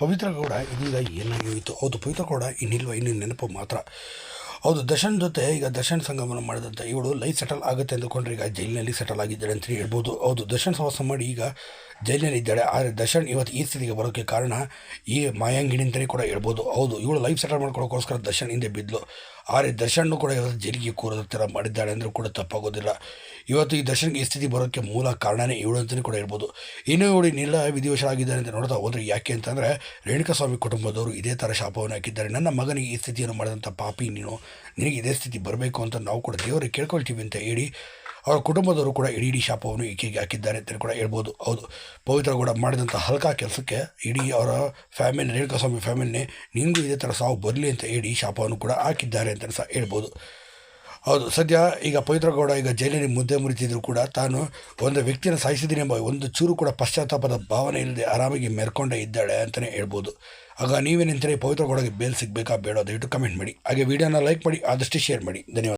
ಪವಿತ್ರ ಗೌಡ ಇದೀಗ ಏನಾಗಿ ಹೋಯಿತು? ಹೌದು, ಪವಿತ್ರ ಗೌಡ ಇನ್ನಿಲ್ವ? ಇನ್ನು ನೆನಪು ಮಾತ್ರ. ಹೌದು ದರ್ಶನ್ ಜೊತೆ ಈಗ ದರ್ಶನ್ ಸಂಗಮನ ಮಾಡಿದಂಥ ಇವಳು ಲೈಫ್ ಸೆಟಲ್ ಆಗುತ್ತೆ ಅಂದುಕೊಂಡ್ರೆ ಈಗ ಜೈಲಿನಲ್ಲಿ ಸೆಟಲ್ ಆಗಿದ್ದಾರೆ ಅಂತ ಹೇಳ್ಬೋದು. ಹೌದು ದರ್ಶನ್ ಸಹವಾಸ ಮಾಡಿ ಈಗ ಜೈಲಿನಲ್ಲಿ ಇದ್ದಾಳೆ. ಆದರೆ ದರ್ಶನ್ ಇವತ್ತು ಈ ಸ್ಥಿತಿಗೆ ಬರೋಕ್ಕೆ ಕಾರಣ ಈ ಮಾಯಾಂಗಿಣಿ ಅಂತಲೇ ಕೂಡ ಹೇಳ್ಬೋದು. ಹೌದು, ಇವಳು ಲೈಫ್ ಸೆಟಲ್ ಮಾಡ್ಕೊಳ್ಳೋಕ್ಕೋಸ್ಕರ ದರ್ಶನ್ ಹಿಂದೆ ಬಿದ್ದಲು ಆದರೆ ದರ್ಶನ್ನು ಕೂಡ ಇವತ್ತು ಜೈಲಿಗೆ ಕೂರೋದ ಥರ ಮಾಡಿದ್ದಾಳೆ ಅಂದರೂ ಕೂಡ ತಪ್ಪಾಗೋದಿಲ್ಲ. ಇವತ್ತು ಈ ದರ್ಶನ್ಗೆ ಈ ಸ್ಥಿತಿ ಬರೋಕ್ಕೆ ಮೂಲ ಕಾರಣನೇ ಇವಳು ಅಂತಲೇ ಕೂಡ ಹೇಳ್ಬೋದು. ಇನ್ನೂ ಇವಳು ನಿಲ್ಲ ವಿಧಿವಶರಾಗಿದ್ದಾರೆ ಅಂತ ನೋಡ್ತಾ ಹೋದರೆ ಯಾಕೆ ಅಂತಂದರೆ ರೇಣುಕಾಸ್ವಾಮಿ ಕುಟುಂಬದವರು ಇದೇ ಥರ ಶಾಪವನ್ನು ಹಾಕಿದ್ದಾರೆ. ನನ್ನ ಮಗನಿಗೆ ಈ ಸ್ಥಿತಿಯನ್ನು ಮಾಡಿದಂಥ ಪಾಪಿ ನೀನು. ನಿನಗೆ ಇದೇ ಸ್ಥಿತಿ ಬರಬೇಕು ಅಂತ ನಾವು ಕೂಡ ದೇವರಿಗೆ ಕೇಳ್ಕೊಳ್ತೀವಿ ಅಂತ ಹೇಳಿ ಅವರ ಕುಟುಂಬದವರು ಕೂಡ ಇಡೀ ಇಡೀ ಶಾಪವನ್ನು ಈಕೆಗೆ ಹಾಕಿದ್ದಾರೆ ಅಂತ ಕೂಡ ಹೇಳ್ಬೋದು. ಹೌದು. ಪವಿತ್ರ ಕೂಡ ಮಾಡಿದಂಥ ಹಲ್ಕಾ ಕೆಲಸಕ್ಕೆ ಇಡೀ ಅವರ ಫ್ಯಾಮಿಲಿ, ರೇಣುಕಾಸ್ವಾಮಿ ಫ್ಯಾಮಿಲಿನೇ ನಿಂದು ಇದೇ ಥರ ಸಾವು ಬರಲಿ ಅಂತ ಹೇಳಿ ಶಾಪವನ್ನು ಕೂಡ ಹಾಕಿದ್ದಾರೆ ಅಂತ ಸಹ ಹೇಳ್ಬೋದು. ಹೌದು. ಸದ್ಯ ಈಗ ಪವಿತ್ರಗೌಡ ಈಗ ಜೈಲಿನಲ್ಲಿ ಮುದ್ದೆ ಮುರಿತಿದ್ರು ಕೂಡ ತಾನು ಒಂದು ವ್ಯಕ್ತಿಯನ್ನು ಸಾಯಿಸಿದ್ದೀನಿ ಎಂಬ ಒಂದು ಚೂರು ಕೂಡ ಪಶ್ಚಾತ್ತಾಪದ ಭಾವನೆ ಇಲ್ಲದೆ ಆರಾಮಾಗಿ ಮೆರ್ಕೊಂಡೇ ಇದ್ದಾಳೆ ಅಂತಲೇ ಹೇಳ್ಬೋದು. ಆಗ ನೀವೇನೆಂದರೆ ಪವಿತ್ರಗೌಡಗೆ ಬೇಲ್ ಸಿಗಬೇಕಾ ಬೇಡ ದಯವಿಟ್ಟು ಕಮೆಂಟ್ ಮಾಡಿ. ಹಾಗೆ ವಿಡಿಯೋನ ಲೈಕ್ ಮಾಡಿ, ಆದಷ್ಟು ಶೇರ್ ಮಾಡಿ. ಧನ್ಯವಾದ.